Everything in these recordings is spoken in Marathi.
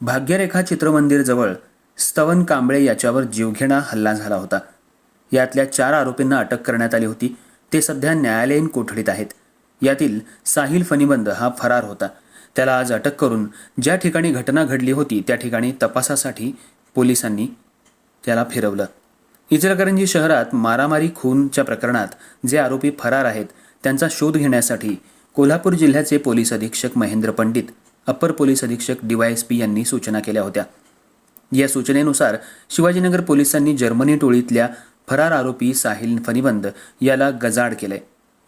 भाग्यरेखा चित्रमंदिरजवळ स्तवन कांबळे याच्यावर जीवघेणा हल्ला झाला होता. यातल्या चार आरोपींना अटक करण्यात आली होती. ते सध्या न्यायालयीन कोठडीत आहेत. यातील साहिल फनिबंद हा फरार होता. त्याला आज अटक करून ज्या ठिकाणी घटना घडली होती त्या ठिकाणी तपासासाठी पोलिसांनी त्याला फिरवलं. इचलकरंजी शहरात मारामारी खूनच्या प्रकरणात जे आरोपी फरार आहेत त्यांचा शोध घेण्यासाठी कोल्हापूर जिल्ह्याचे पोलीस अधीक्षक महेंद्र पंडित अप्पर पोलीस अधीक्षक डीवायएसपी यांनी सूचना केल्या होत्या. या सूचनेनुसार शिवाजीनगर पोलिसांनी जर्मनी टोळीतल्या फरार आरोपी साहिल फनिबंद याला गजाड केले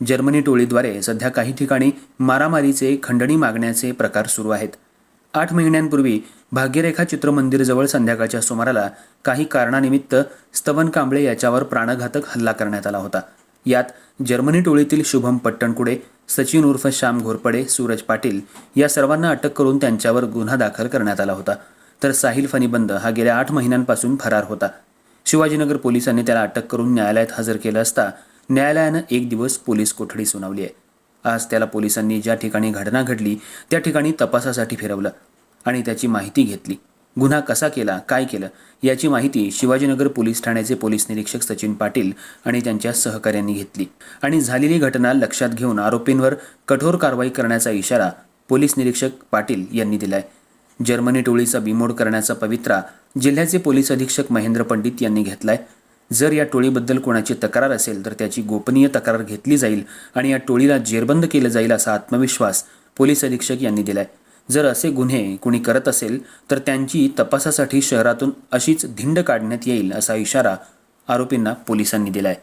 जर्मनी टोळीद्वारे सध्या काही ठिकाणी मारामारीचे खंडणी मागण्याचे प्रकार सुरू आहेत. आठ महिन्यांपूर्वी भाग्यरेखा चित्रमंदिरजवळ संध्याकाळच्या सुमाराला काही कारणानिमित्त स्तवन कांबळे याच्यावर प्राणघातक हल्ला करण्यात आला होता. यात जर्मनी टोळीतील शुभम पट्टणकुडे सचिन उर्फ श्याम घोरपडे सूरज पाटील या सर्वांना अटक करून त्यांच्यावर गुन्हा दाखल करण्यात आला होता. तर साहिल फणीबंद हा गेल्या आठ महिन्यांपासून फरार होता. शिवाजीनगर पोलिसांनी त्याला अटक करून न्यायालयात हजर केलं असता न्यायालयानं एक दिवस पोलीस कोठडी सुनावली आहे. आज त्याला पोलिसांनी ज्या ठिकाणी घटना घडली त्या ठिकाणी तपासासाठी फिरवलं आणि त्याची माहिती घेतली. गुन्हा कसा केला काय केलं याची माहिती शिवाजीनगर पोलीस ठाण्याचे पोलीस निरीक्षक सचिन पाटील आणि त्यांच्या सहकाऱ्यांनी घेतली. आणि झालेली घटना लक्षात घेऊन आरोपींवर कठोर कारवाई करण्याचा इशारा पोलीस निरीक्षक पाटील यांनी दिलाय. जर्मनी टोळीचा बिमोड करण्याचा पवित्रा जिल्ह्याचे पोलीस अधीक्षक महेंद्र पंडित यांनी घेतलाय. जर या टोळीबद्दल कोणाची तक्रार असेल तर त्याची गोपनीय तक्रार घेतली जाईल आणि या टोळीला जेरबंद केलं जाईल असा आत्मविश्वास पोलीस अधीक्षक यांनी दिलाय. जर असे गुन्हे कुणी करत असेल तर त्यांची तपासासाठी शहरातून अशीच धिंड काढण्यात येईल असा इशारा आरोपींना पोलिसांनी दिलाय.